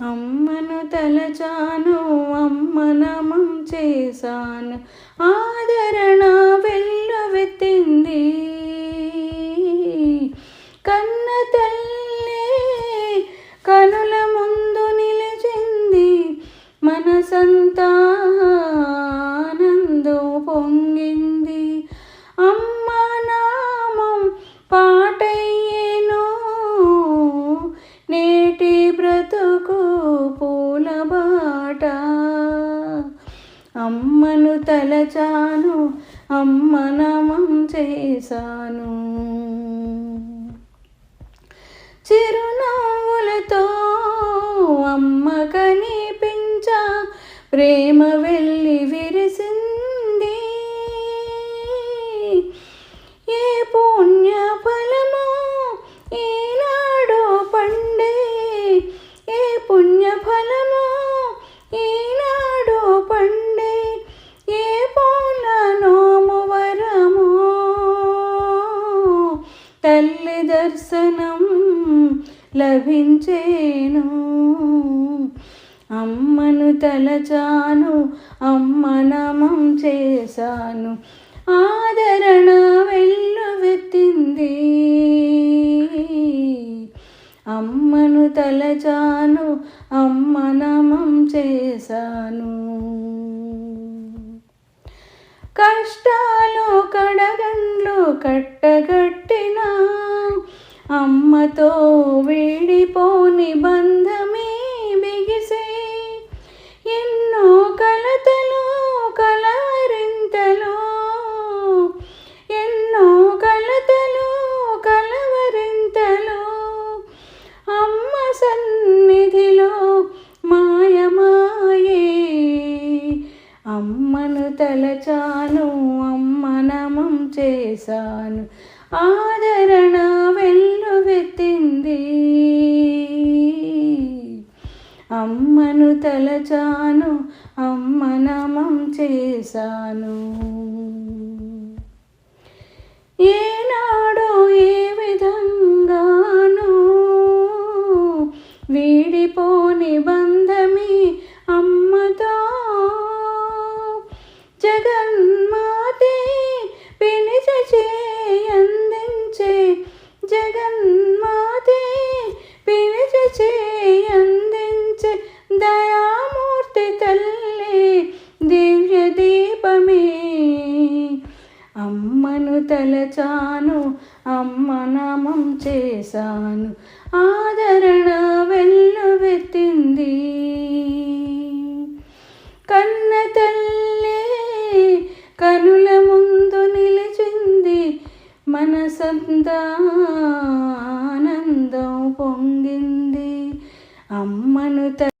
అమ్మను తలచాను అమ్మ నమం చేశాను. ఆదరణ వెల్లువెత్తింది కన్న తల్లి కనుల ముందు నిలిచింది. మనసంతా ఆనందం పొంగింది అమ్మను తలచాను అమ్మ నమం చేశాను. చిరునవ్వులతో అమ్మ కనిపించ ప్రేమ వెళ్ళి దర్శనం లభించేను. అమ్మను తలచాను అమ్మ నమం చేశాను. ఆదరణ వెల్లువెత్తింది అమ్మను తలచాను అమ్మ నమం చేశాను. కష్టాలు కడగండ్లు కట్టగట్టిన ప్రేమతో వీడిపోని బంధమే బిగిసే. ఎన్నో కలతలు కలవరింతలు ఎన్నో కలతలు కలవరింతలు. అమ్మ సన్నిధిలో మాయమాయే. అమ్మను తలచాను చేశాను. ఆదరణ వెల్లువెత్తింది అమ్మను తలచాను అమ్మ నమం చేశాను. ఏనాడో ఏ అమ్మను తలచాను అమ్మ నామం చేశాను. ఆదరణ వెల్లువెత్తింది కన్న తల్లే కనుల ముందు నిలిచింది. మనసంతా ఆనందం పొంగింది. అమ్మను త